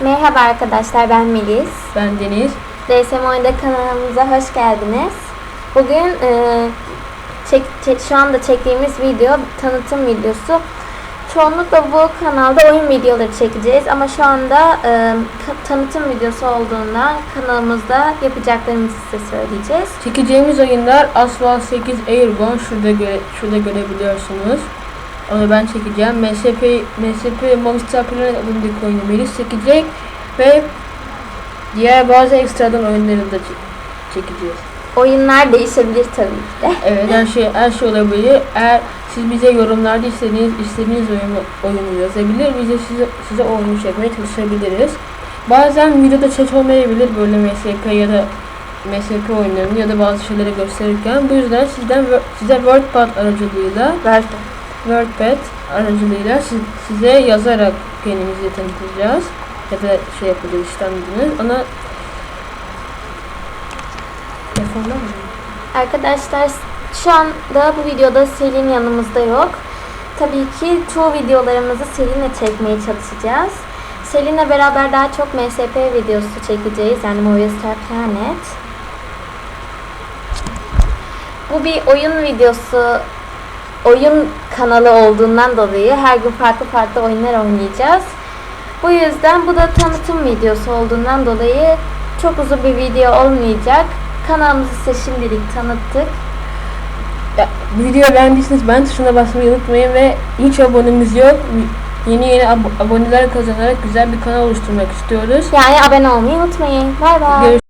Merhaba arkadaşlar ben Melis. Ben Deniz. DSM Oyunda kanalımıza hoş geldiniz. Bugün e, çek, çek- şu anda çektiğimiz video tanıtım videosu. Çoğunlukla bu kanalda oyun videoları çekeceğiz ama şu anda e, tanıtım videosu olduğundan kanalımızda yapacaklarımızı size söyleyeceğiz. Çekeceğimiz oyunlar Asphalt 8 Airborne. Şurada, göre, şurada görebiliyorsunuz. Onu ben çekeceğim. MSP, MSP Movistar Planet adındaki oyunu Melis çekecek. Ve diğer bazı ekstradan oyunları da çek- çekeceğiz. Oyunlar değişebilir tabii ki de. Evet her şey her şey olabilir. Eğer siz bize yorumlarda istediğiniz istediğiniz oyunu, oyunu yazabilir. Biz de size, size oyunu çekmeye çalışabiliriz. Bazen videoda chat olmayabilir böyle MSP ya da MSP oyunlarını ya da bazı şeyleri gösterirken. Bu yüzden sizden size WordPad aracılığıyla Ver. WordPad aracılığıyla siz- size yazarak kendimizi tanıtacağız. Ya da şey yapacağız işlemleriniz. Ona Telefonda? Arkadaşlar şu anda bu videoda Selin yanımızda yok. Tabii ki çoğu videolarımızı Selin'le çekmeye çalışacağız. Selin'le beraber daha çok MSP videosu çekeceğiz. Yani Movistar Planet. Bu bir oyun videosu, oyun kanalı olduğundan dolayı her gün farklı farklı oyunlar oynayacağız. Bu yüzden bu da tanıtım videosu olduğundan dolayı çok uzun bir video olmayacak. Kanalımızı size şimdilik tanıttık. Ya, bu videoyu beğendiyseniz ben tuşuna basmayı unutmayın ve hiç abonemiz yok. Yeni yeni ab- aboneler kazanarak güzel bir kanal oluşturmak istiyoruz. Yani abone olmayı unutmayın. Bay bay.